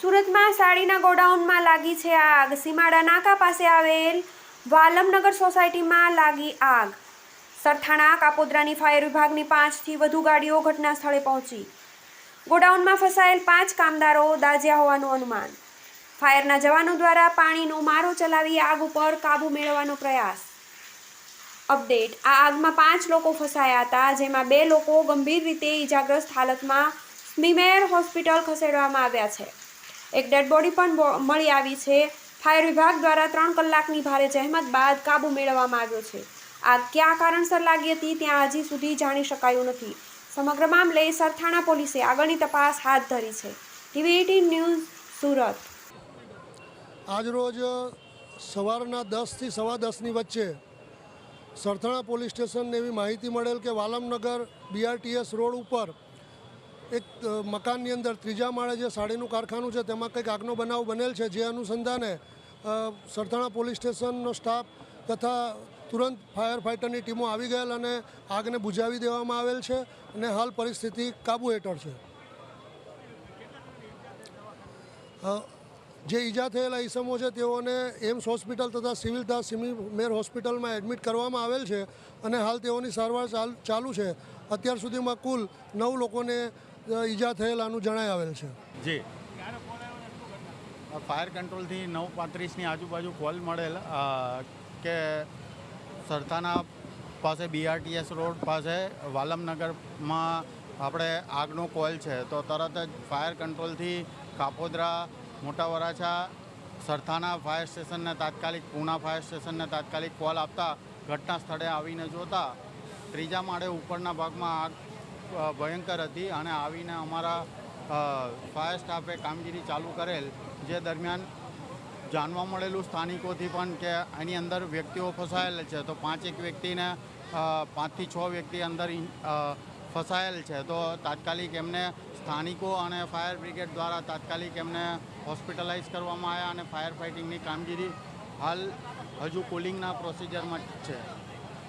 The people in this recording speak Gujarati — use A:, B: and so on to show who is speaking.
A: સુરતમાં સાડીના ગોડાઉનમાં લાગી છે આગ. સીમાડા નાકા પાસે આવેલ વાલમનગર સોસાયટીમાં લાગી આગ. સરથાણા, કાપોદ્રાની ફાયર વિભાગની પાંચથી વધુ ગાડીઓ ઘટના સ્થળે પહોંચી. ગોડાઉનમાં ફસાયેલ પાંચ કામદારો દાઝ્યા હોવાનું અનુમાન. ફાયરના જવાનો દ્વારા પાણીનો મારો ચલાવી આગ ઉપર કાબૂ મેળવવાનો પ્રયાસ. અપડેટ. આ આગમાં પાંચ લોકો ફસાયા હતા, જેમાં બે લોકો ગંભીર રીતે ઈજાગ્રસ્ત હાલતમાં સ્મીમેર હોસ્પિટલ ખસેડવામાં આવ્યા છે. એક ડેડ બોડી પણ મળી આવી છે. ફાયર વિભાગ દ્વારા ત્રણ કલાકની ભારે જહેમત બાદ કાબુ મેળવવામાં આવ્યો છે. આગ કયા કારણસર લાગી હતી ત્યાં હજી સુધી જાણી શકાયું નથી. સમગ્ર મામલે સરથાણા પોલીસે આગળની તપાસ હાથ ધરી છે. TV eighteen news, Surat.
B: આજરોજ સવારના દસથી સવા દસની વચ્ચે સરથાણા પોલીસ સ્ટેશનને એવી માહિતી મળેલ કે વાલમનગર બીઆરટીએસ રોડ ઉપર એક મકાનની અંદર ત્રીજા માળે જે સાડીનું કારખાનું છે, તેમાં કંઈક આગનો બનાવ બનેલ છે, જે અનુસંધાને સરથાણા પોલીસ સ્ટેશનનો સ્ટાફ તથા તુરંત ફાયર ફાઇટરની ટીમો આવી ગયેલ અને આગને બુઝાવી દેવામાં આવેલ છે અને હાલ પરિસ્થિતિ કાબુ હેઠળ છે. જે ઈજા થયેલા ઈસમો છે, તેઓને એમ્સ હોસ્પિટલ તથા સિવિલ તથા સિમી મેર હોસ્પિટલમાં એડમિટ કરવામાં આવેલ છે અને હાલ તેઓની સારવાર ચાલ- છે. અત્યાર સુધીમાં કુલ નવ લોકોને ઈજા થયેલાનું જણાઈ આવેલ છે.
C: જી. ફાયર કંટ્રોલથી નવ પાંત્રીસની આજુબાજુ કોલ મળેલ કે સરથાના પાસે બીઆરટીએસ રોડ પાસે વાલમનગરમાં આપણે આગનો કોલ છે, તો તરત જ ફાયર કંટ્રોલથી કાપોદરા મોટા વરાછા સરથાના ફાયર સ્ટેશનને તાત્કાલિક પૂના ફાયર સ્ટેશનને તાત્કાલિક કોલ આપતા ઘટના સ્થળે આવીને જોતા ત્રીજા માળે ઉપરના ભાગમાં આગ ભયંકર હતી અને આવીને અમારા ફાયર સ્ટાફે કામગીરી ચાલુ કરેલ, જે દરમિયાન જાણવા મળેલું સ્થાનિકોથી પણ કે આની અંદર વ્યક્તિઓ ફસાયેલ છે. તો પાંચેક વ્યક્તિને પાંચથી છ વ્યક્તિ અંદર ફસાયેલ છે. તો તાત્કાલિક એમને સ્થાનિકો અને ફાયર બ્રિગેડ દ્વારા તાત્કાલિક એમને હોસ્પિટલાઇઝ કરવામાં આવ્યા અને ફાયર ફાઇટિંગની કામગીરી હાલ હજુ કુલિંગના પ્રોસિજરમાં છે.